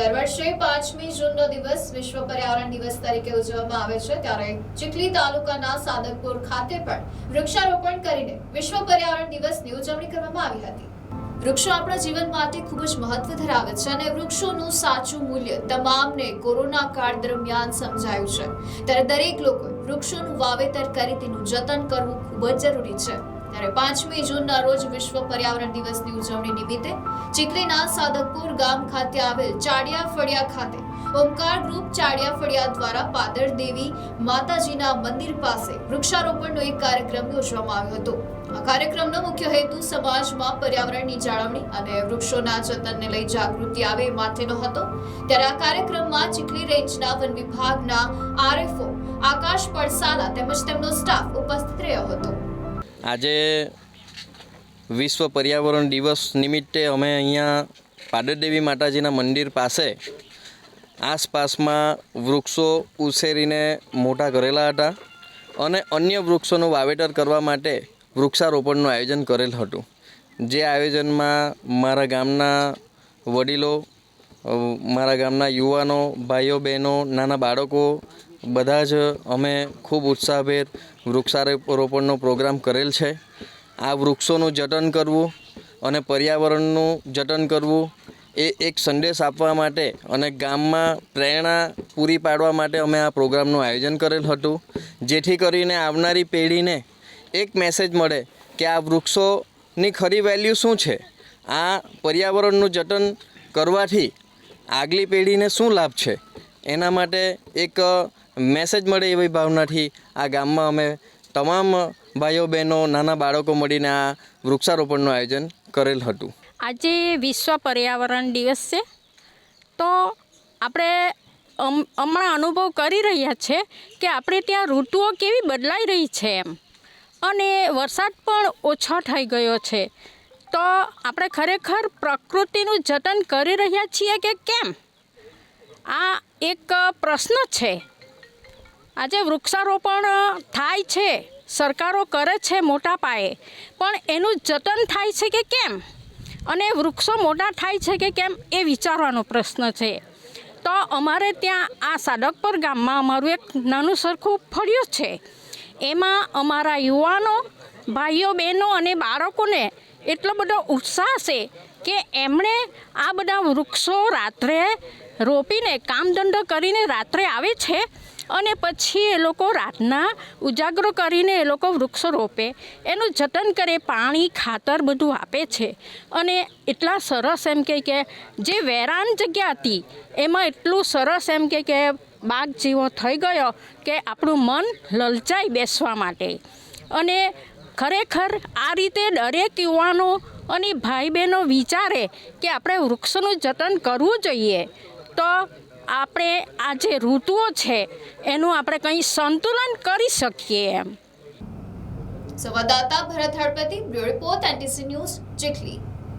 દર વર્ષે પાંચમી જૂનનો દિવસ વિશ્વ પર્યાવરણ દિવસ તરીકે ઉજવવામાં આવે છે. ત્યારે ચીખલી તાલુકાના સાદકપુર ખાતે પણ વૃક્ષારોપણ કરીને વિશ્વ પર્યાવરણ દિવસની ઉજવણી કરવામાં આવી હતી. વૃક્ષો આપણા જીવન માટે ખૂબ જ મહત્વ ધરાવે છે અને વૃક્ષોનું સાચું મૂલ્ય તમામને કોરોના કાળ દરમિયાન સમજાયું છે. ત્યારે દરેક લોકોએ વૃક્ષોનું વાવેતર કરી તેનું જતન કરવું ખૂબ જ જરૂરી છે. ત્યારે પાંચમી જૂનના રોજ વિશ્વ પર્યાવરણ દિવસની ઉજવણી નિમિત્તે ચીખલીના સાધકપુર ગામ ખાતે આવેલ ચાડિયા ફળિયા ખાતે ઓમકાર ગ્રુપ ચાડિયા ફળિયા દ્વારા પાદર દેવી માતાજીના મંદિર પાસે વૃક્ષારોપણનો એક કાર્યક્રમ યોજવામાં આવ્યો હતો. આ કાર્યક્રમનો મુખ્ય હેતુ સમાજમાં પર્યાવરણની જાળવણી અને વૃક્ષોના જતનને લઈ જાગૃતિ આવે માટેનો હતો. ત્યારે આ કાર્યક્રમમાં ચીખલી રેન્જના વન વિભાગના આરએફઓ આકાશ પડસાલા તેમજ તેમનો સ્ટાફ ઉપસ્થિત રહ્યો હતો. આજે વિશ્વ પર્યાવરણ દિવસ નિમિત્તે અમે અહીંયા પાડરદેવી માતાજીના મંદિર પાસે આસપાસમાં વૃક્ષો ઉછેરીને મોટા કરેલા હતા અને અન્ય વૃક્ષોનું વાવેતર કરવા માટે વૃક્ષારોપણનું આયોજન કરેલ હતું. જે આયોજનમાં મારા ગામના વડીલો મારા ગામના યુવાનો, ભાઈઓ, બહેનો, નાના બાળકો બધા જ અમે ખૂબ ઉત્સાહભેર વૃક્ષારોપણનો પ્રોગ્રામ કરેલ છે. આ વૃક્ષોનું જતન કરવું અને પર્યાવરણનું જતન કરવું એ એક સંદેશ આપવા માટે અને ગામમાં પ્રેરણા પૂરી પાડવા માટે અમે આ પ્રોગ્રામનું આયોજન કરેલ હતું. જેથી કરીને આવનારી પેઢીને એક મેસેજ મળે કે આ વૃક્ષોની ખરી વેલ્યુ શું છે? આ પર્યાવરણનું જતન કરવાથી આગલી પેઢીને શું લાભ છે? એના માટે એક મેસેજ મળે એવી ભાવનાથી આ ગામમાં અમે તમામ ભાઈઓ, બહેનો, નાના બાળકો મળીને આ વૃક્ષારોપણનું આયોજન કરેલ હતું. આજે વિશ્વ પર્યાવરણ દિવસ છે. તો આપણે હમણાં અનુભવ કરી રહ્યા છે કે આપણે ત્યાં ઋતુઓ કેવી બદલાઈ રહી છે એમ. અને વરસાદ પણ ઓછો થઈ ગયો છે. તો આપણે ખરેખર પ્રકૃતિનું જતન કરી રહ્યા છીએ કે કેમ? આ એક પ્રશ્ન છે. આજે વૃક્ષારોપણ થાય છે. સરકારો કરે છે મોટા પાયે. પણ એનું જતન થાય છે કે કેમ? અને વૃક્ષો મોટા થાય છે કે કેમ એ વિચારવાનો પ્રશ્ન છે. તો અમારે ત્યાં આ સાડકપર ગામમાં અમારું એક નાનું સરખું ફળ્યું છે. એમાં અમારા યુવાનો ભાઈઓ બહેનો અને બાળકોને એટલો બધો ઉત્સાહ છે કે એમણે આ બધા વૃક્ષો રાત્રે રોપીને કામધંધો કરીને રાત્રે આવે છે. અને પછી એ લોકો રાતના ઉજાગરો કરીને એ લોકો વૃક્ષો રોપે. એનું જતન કરે, પાણી, ખાતર બધું આપે છે. અને એટલા સરસ એમ કે કે જે વેરાન જગ્યા હતી, એમાં એટલું સરસ એમ કે કે બાગ જેવો થઈ ગયો કે આપણું મન લલચાઈ બેસવા માટે. અને ખરેખર આ રીતે દરેક યુવાનો અને ભાઈ બહેનો વિચારે કે આપણે વૃક્ષોનું જતન કરવું જોઈએ, તો આપણે આ જે ઋતુઓ છે, એનું આપણે કંઈ સંતુલન કરી શકીએ એમ. સંવાદદાતા Bharat Halpati, bureau report, NTC news, Chikhli.